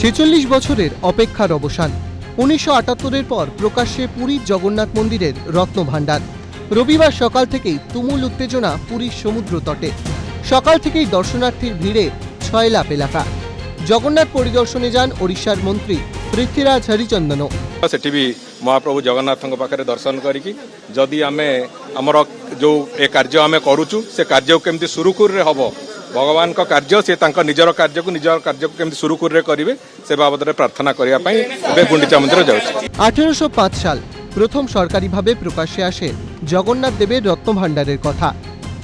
ছেচল্লিশ বছরের অপেক্ষার অবসান। উনিশশো আটাত্তরের পর প্রকাশ্যে পুরীর জগন্নাথ মন্দিরের রত্নভাণ্ডার। রবিবার সকাল থেকেই তুমুল উত্তেজনা পুরীর সমুদ্র তটে। সকাল থেকেই দর্শনার্থীর ভিড়ে ছয় লাখ এলাকা। জগন্নাথ পরিদর্শনে যান ওড়িশার মন্ত্রী পৃথ্বীরাজ হরিচন্দন সেটি বি মহাপ্রভু জগন্নাথঙ্ক পাখে দর্শন করিকি যদি আমি আমার যে কার্য আমি করুছু সে কার্য কেমতি সুরুখুরে হব ଭଗବାନଙ୍କ କାର୍ଯ୍ୟ ସେ ତାଙ୍କ ନିଜର କାର୍ଯ୍ୟକୁ ନିଜର କାର୍ଯ୍ୟକୁ କେମିତି ସୁରୁଖୁରୁରେ କରିବେ ସେ ବାବଦରେ ପ୍ରାର୍ଥନା କରିବା ପାଇଁ ଏବେ ଗୁଣ୍ଡିଚା ମନ୍ଦିର ଯାଉଛି আঠেরোশো সাল প্রথম সরকারিভাবে প্রকাশ্যে আসে জগন্নাথ দেবের রত্নভাণ্ডারের কথা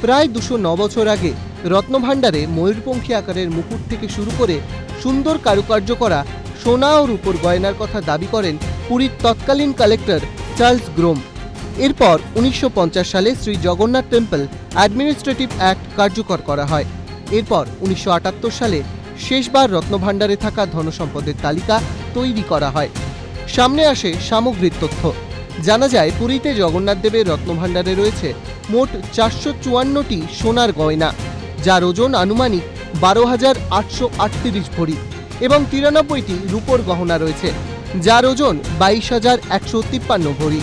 প্রায় দুশো ন বছর আগে রত্নভাণ্ডারে ময়ূরপঙ্খী আকারের মুকুট থেকে শুরু করে সুন্দর কারুকার্য করা সোনা ও রূপোর গয়নার কথা দাবি করেন পুরীর তৎকালীন কালেক্টর চার্লস গ্রোম এরপর উনিশশো সালে Shri Jagannath temple administrative act কার্যকর করা হয় এরপর উনিশশো আটাত্তর সালে শেষবার রত্নভাণ্ডারে থাকা ধনসম্পদের তালিকা তৈরি করা হয়। সামনে আসে সামগ্রিক তথ্য। জানা যায়, পুরীতে জগন্নাথ দেবের রত্নভাণ্ডারে রয়েছে মোট চারশো চুয়ান্নটি সোনার গয়না, যার ওজন আনুমানিক বারো হাজার আটশো আটত্রিশ ভরি এবং তিরানব্বইটি রূপোর গহনা রয়েছে, যার ওজন বাইশ হাজার একশো তিপ্পান্ন ভরি।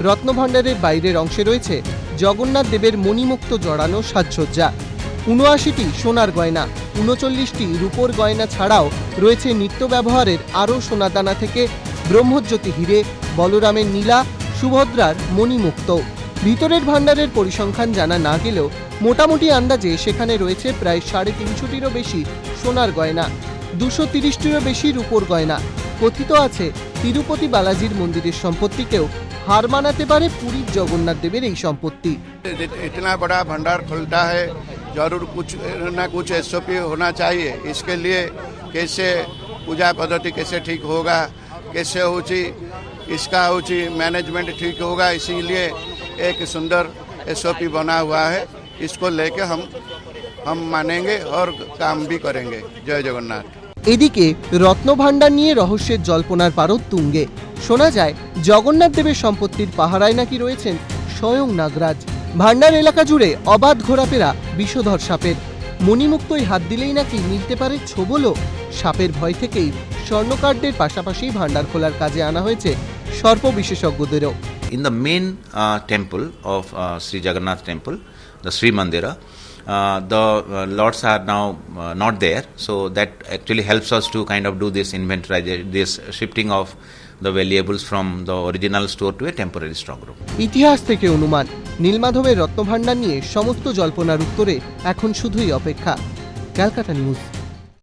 রত্নভাণ্ডারের বাইরের অংশে রয়েছে জগন্নাথ দেবের মণিমুক্ত জড়ানো সাজসজ্জা। উনআশিটি সোনার গয়না উনচল্লিশটি রূপোর গয়না ছাড়াও রয়েছে নিত্য ব্যবহারের আরও সোনাদানা থেকে ব্রহ্মজ্যোতি হিরে বলরামের নীলা সুভদ্রার মণিমুক্ত ভিতরের ভাণ্ডারের পরিসংখ্যান জানা না গেলেও মোটামুটি আন্দাজে সেখানে রয়েছে প্রায় সাড়ে তিনশোটিরও বেশি সোনার গয়না দুশো তিরিশটিরও বেশি রূপোর গয়না কথিত আছে তিরুপতি বালাজির মন্দিরের সম্পত্তিকেও হার মানাতে পারে পুরীর জগন্নাথ দেবের এই সম্পত্তি इतना बड़ा भंडार खुलता है जरूर कुछ ना कुछ एस होना चाहिए इसके लिए कैसे पूजा पद्धति कैसे ठीक होगा कैसे होची इसका होची मैनेजमेंट ठीक होगा इसीलिए एक सुंदर एस बना हुआ है इसको लेके हम हम मानेंगे और काम भी करेंगे जय जगन्नाथ এদিকে রত্নভাণ্ডার নিয়ে রহস্যের জল্পনার পারদ তুঙ্গে শোনা যায় জগন্নাথ দেবের সম্পত্তির পাহারায় নাকি রয়েছেন স্বয়ং নাগরাজ ভান্ডার এলাকা জুড়ে অবাধ ঘোরাফেরা, বিষধর সাপের। মণিমুক্তই হাত দিলেই নাকি মিলতে পারে ছোবলো সাপের ভয় থেকেই স্বর্ণকার্ডের পাশাপাশি ভান্ডার খোলার কাজে আনা হয়েছে সর্প বিশেষজ্ঞদেরও। In the main temple of Shri Jagannath temple the Shri Mandir the lords are now not there so that actually helps us to kind of do this inventorize this shifting of ইতিহাস থেকে অনুমান নীলমাধবের রত্নভাণ্ডার নিয়ে সমস্ত জল্পনার উত্তরে এখন শুধুই অপেক্ষা। Calcutta news.